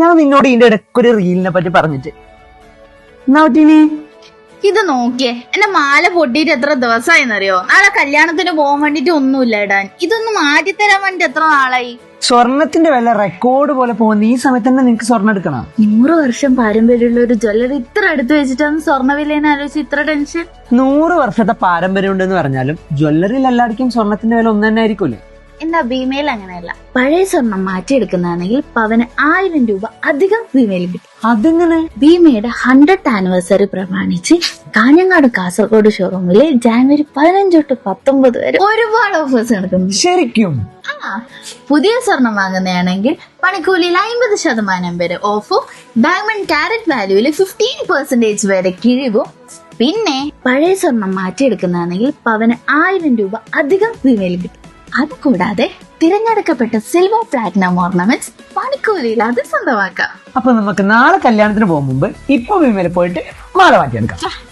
ഞാൻ നിന്നോട് ഇതിന്റെ ഇടയ്ക്ക് ഒരു റീലിനെ പറ്റി പറഞ്ഞിട്ട്. എന്നാ പറ്റീനി? ഇത് നോക്കിയേ എന്റെ മാല പൊട്ടിയിട്ട് എത്ര ദിവസമായിന്നറിയോ നാളെ കല്യാണത്തിന് പോകാൻ വേണ്ടിട്ട് ഒന്നുമില്ല ഇടാൻ. ഇതൊന്ന് മാറ്റി തരാൻ വേണ്ടി എത്ര നാളായി? സ്വർണത്തിന്റെ വില റെക്കോർഡ് പോലെ പോകുന്ന ഈ സമയത്ത് തന്നെ നിനക്ക് സ്വർണം എടുക്കണം. നൂറ് വർഷം പാരമ്പര്യമുള്ള ഒരു ജ്വല്ലറി ഇത്ര അടുത്ത് വെച്ചിട്ടാണ് സ്വർണ വിലയെന്ന് ആലോചിച്ച് ഇത്ര ടെൻഷൻ നൂറ് വർഷത്തെ പാരമ്പര്യം ഉണ്ടെന്ന് പറഞ്ഞാലും ജ്വല്ലറിയിൽ എല്ലാവർക്കും സ്വർണത്തിന്റെ വില ഒന്ന് തന്നെ ആയിരിക്കൂലേ? എന്താ ഭീമയിൽ അങ്ങനെയല്ല. പഴയ സ്വർണം മാറ്റിയെടുക്കുന്നതാണെങ്കിൽ പവന് ആയിരം രൂപ അധികം ഭീമയിൽ കിട്ടും. അതെങ്ങനെ? ഭീമയുടെ ഹൺഡ്രഡ് ആനിവേഴ്സറി പ്രമാണിച്ച് കാഞ്ഞങ്ങാട് കാസർഗോഡ് ഷോറൂമിൽ ജാനുവരി പതിനഞ്ച് തൊട്ട് പത്തൊമ്പത് വരെ ഒരുപാട് ഓഫേഴ്സ് നടക്കുന്നു ശരിക്കും? ആ പുതിയ സ്വർണം വാങ്ങുന്നതാണെങ്കിൽ പണിക്കൂലിയിൽ അമ്പത് ശതമാനം വരെ ഓഫും ഡയമണ്ട് ക്യാരറ്റ് വാല്യൂവിൽ ഫിഫ്റ്റീൻ പെർസെന്റേജ് വരെ കിഴിവും. പിന്നെ പഴയ സ്വർണം മാറ്റിയെടുക്കുന്നതാണെങ്കിൽ പവന് ആയിരം രൂപ അധികം വിമയിൽ കിട്ടും. അതുകൂടാതെ തിരഞ്ഞെടുക്കപ്പെട്ട സിൽവർ പ്ലാറ്റിനം ഓർണമെന്റ്സ് പണിക്കൂലിയിൽ അത് സ്വന്തമാക്കാം. അപ്പൊ നമുക്ക് നാളെ കല്യാണത്തിന് പോകുമ്പോൾ ഇപ്പൊ വിമല പോയിട്ട് മാല മാറ്റിയെടുക്കാം.